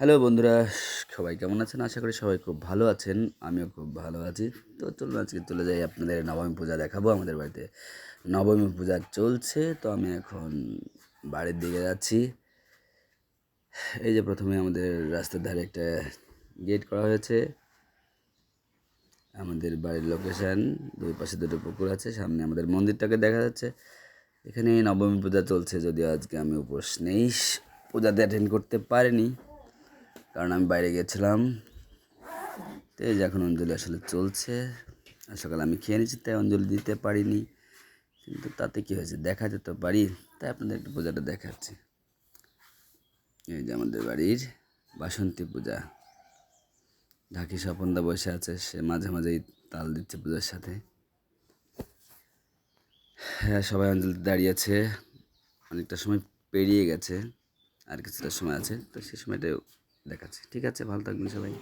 Hello বন্ধুরা, সবাই কেমন আছেন? আশা করি সবাই খুব ভালো আছেন, আমিও খুব ভালো আছি। তো চলুন আজকে চলে যাই আপনাদের নবমী পূজা দেখাবো, আমাদের বাড়িতে নবমী পূজা চলছে। তো আমি এখন বাড়ির দিকে যাচ্ছি। এই যে প্রথমে আমাদের রাস্তার ধারে একটা গেট করা হয়েছে। আমাদের বাড়ির লোকেশন দুই পাশে দুটো পুকুর আছে, সামনে আমাদের মন্দিরটাকে দেখা যাচ্ছে। এখানে নবমী পূজা চলছে, যদিও আজকে আমি উপোস নেই, পূজাতে অ্যাটেন্ড করতে পারিনি। কারণ আমি বাইরে গেছিলাম। তো এই যে এখন অঞ্জলি আসলে চলছে। আর সকালে আমি খেয়ে নিয়েছি, তাই অঞ্জলি দিতে পারিনি। কিন্তু তাতে কী হয়েছে? দেখা তো পারি। তাই আপনাদের একটু পূজাটা দেখাচ্ছি। এই যে আমাদের বাড়ির বাসন্তী পূজা। ঢাকি স্বপনদা বসে আছে, সে মাঝে মাঝেই তাল দিচ্ছে পূজার সাথে। হ্যাঁ সবাই অঞ্জলিতে দাঁড়িয়েছে অনেকটা সময় পেরিয়ে গেছে, আর কিছুটা সময় আছে। তো সেই সময়টাও দেখাচ্ছি। ঠিক আছে? ভালো থাকবেন সবাই।